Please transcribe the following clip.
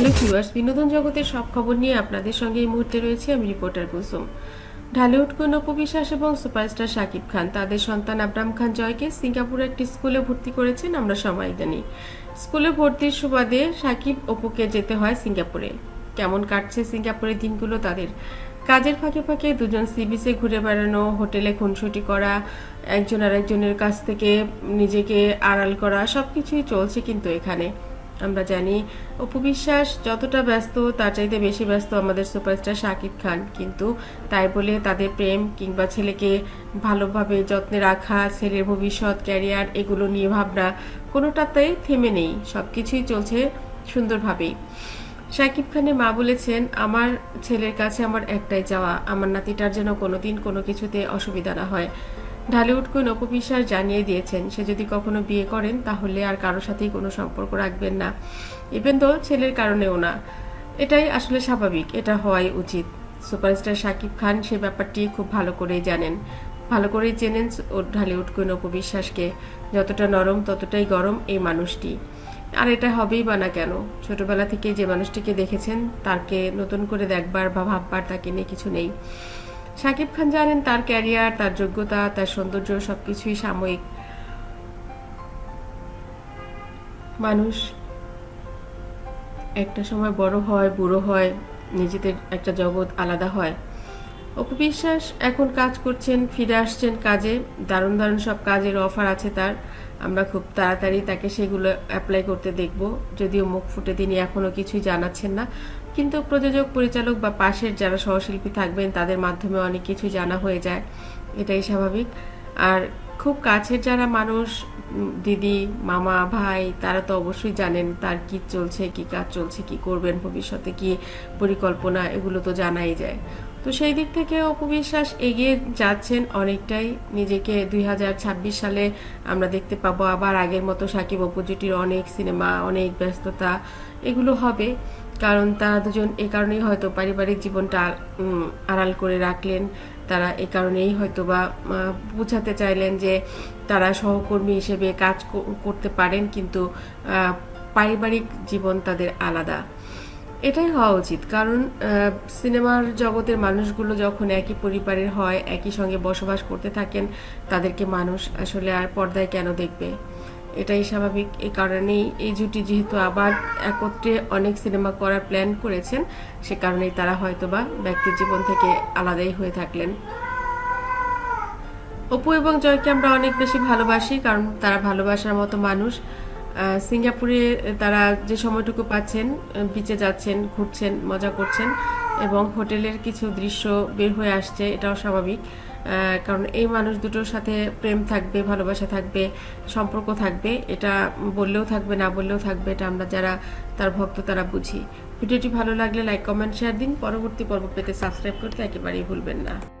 Hello viewers বিনোদন জগতের সব খবর নিয়ে আপনাদের সঙ্গে এই মুহূর্তে রয়েছে আমি রিপোর্টার কুসুম। ঢালিউড কোন অপবিশ্বাস এবং সুপারস্টার শাকিব খান, তাদের সন্তান আবরাম খান জয়কে সিঙ্গাপুরে একটি স্কুলে ভর্তি করেছেন আমরা সবাই জানি। স্কুলে ভর্তির সুবাদে শাকিব অপুকে যেতে হয় সিঙ্গাপুরে। কেমন কাটছে সিঙ্গাপুরের দিনগুলো তাদের? কাজের ফাঁকে ফাঁকে দুজন সি বিচে ঘুরে বেড়ানো, হোটেলে খুনসুটি করা, একজন আরেকজনের কাছ থেকে নিজেকে আড়াল করা, সবকিছুই চলছে কিন্তু এখানে। আমরা জানি, অপু বিশ্বাস যতটা ব্যস্ত, তার চাইতে বেশি ব্যস্ত আমাদের সুপারস্টার শাকিব খান। কিন্তু তাই বলে তাদের প্রেম কিংবা ছেলেকে ভালোভাবে যত্নে রাখা, ছেলের ভবিষ্যৎ, ক্যারিয়ার এগুলো নিয়ে ভাবনা কোনোটাতেই থেমে নেই। সব কিছুই চলছে সুন্দরভাবেই। শাকিব খানের মা বলেছেন, আমার ছেলের কাছে আমার একটাই চাওয়া। আমার নাতিটার যেন কোনোদিন কোনো কিছুতে অসুবিধা না হয়। ঢালিউড কুইন অপবিশ্বাস জানিয়ে দিয়েছেন, সে যদি কখনো বিয়ে করেন, তাহলে আর কারোর সাথেই কোনো সম্পর্ক রাখবেন না। ইভেন তো ছেলের কারণেও না। এটাই আসলে স্বাভাবিক, এটা হওয়াই উচিত। সুপারস্টার শাকিব খান সে ব্যাপারটি খুব ভালো করেই জানেন। ভালো করেই চেনেন ও ঢালিউড কুইন অপবিশ্বাসকে যতটা নরম, ততটাই গরম এই মানুষটি। আর এটা হবেই বা না কেন? ছোটবেলা থেকে যে মানুষটিকে দেখেছেন তাকে নতুন করে দেখবার বা ভাববার তাকে নিয়ে কিছু নেই। শাকিব খান জানেন তার ক্যারিয়ার, তার যোগ্যতা, তার সৌন্দর্য সবকিছুই সাময়িক। মানুষ একটা সময় বড় হয়, বুড়ো হয়, নিজেদের একটা জগৎ আলাদা হয়। অপু বিশ্বাস এখন কাজ করছেন, ফিরে আসছেন কাজে। দারুণ দারুণ সব কাজের অফার আছে তার। আমরা খুব তাড়াতাড়ি তাকে সেগুলো অ্যাপ্লাই করতে দেখব। যদিও মুখ ফুটে তিনি এখনও কিছুই জানাচ্ছেন না। কিন্তু প্রযোজক, পরিচালক বা পাশের যারা সহশিল্পী থাকবেন, তাদের মাধ্যমে অনেক কিছু জানা হয়ে যায়। এটাই স্বাভাবিক। আর খুব কাছের যারা মানুষ দিদি, মামা, ভাই, তারা তো অবশ্যই জানেন তার কি চলছে, কি কাজ চলছে, কি করবেন, ভবিষ্যতে কি পরিকল্পনা, এগুলো তো জানাই যায়। তো সেই দিক থেকে অপবিশ্বাস এগিয়ে যাচ্ছেন অনেকটাই। নিজেকে দুই হাজার ছাব্বিশ সালে আমরা দেখতে পাবো আবার আগের মতো সাকিব অপু জুটির অনেক সিনেমা, অনেক ব্যস্ততা, এগুলো হবে। কারণ তারা দুজন এ কারণেই হয়তো পারিবারিক জীবনটা আড়াল করে রাখলেন। তারা এ কারণেই হয়তো বা বোঝাতে চাইলেন যে তারা সহকর্মী হিসেবে কাজ করতে পারেন, কিন্তু পারিবারিক জীবন তাদের আলাদা। এটাই হওয়া উচিত। কারণ সিনেমার জগতের মানুষগুলো যখন একই পরিবারের হয়, একই সঙ্গে বসবাস করতে থাকেন, তাদেরকে মানুষ আসলে আর পর্দায় কেন দেখবে? এটাই স্বাভাবিক। এই কারণেই এই জুটি যেহেতু আবার একত্রে অনেক সিনেমা করার প্ল্যান করেছেন, সে কারণেই তারা হয়তোবা ব্যক্তির জীবন থেকে আলাদাই হয়ে থাকলেন। অপু এবং জয়কে আমরা অনেক বেশি ভালোবাসি কারণ তারা ভালোবাসার মতো মানুষ। সিঙ্গাপুরে তারা যে সময়টুকু পাচ্ছেন বিচে যাচ্ছেন, ঘুরছেন, মজা করছেন এবং হোটেলের কিছু দৃশ্য বের হয়ে আসছে, এটাও স্বাভাবিক। কারণ এই মানুষ দুটোর সাথে প্রেম থাকবে, ভালোবাসা থাকবে, সম্পর্ক থাকবে। এটা বললেও থাকবে, না বললেও থাকবে, এটা আমরা যারা, তার ভক্ত তারা বুঝি। ভিডিওটি ভালো লাগলে লাইক কমেন্ট শেয়ার দিন। পরবর্তী পর্ব পেতে সাবস্ক্রাইব করতে একেবারেই ভুলবেন না।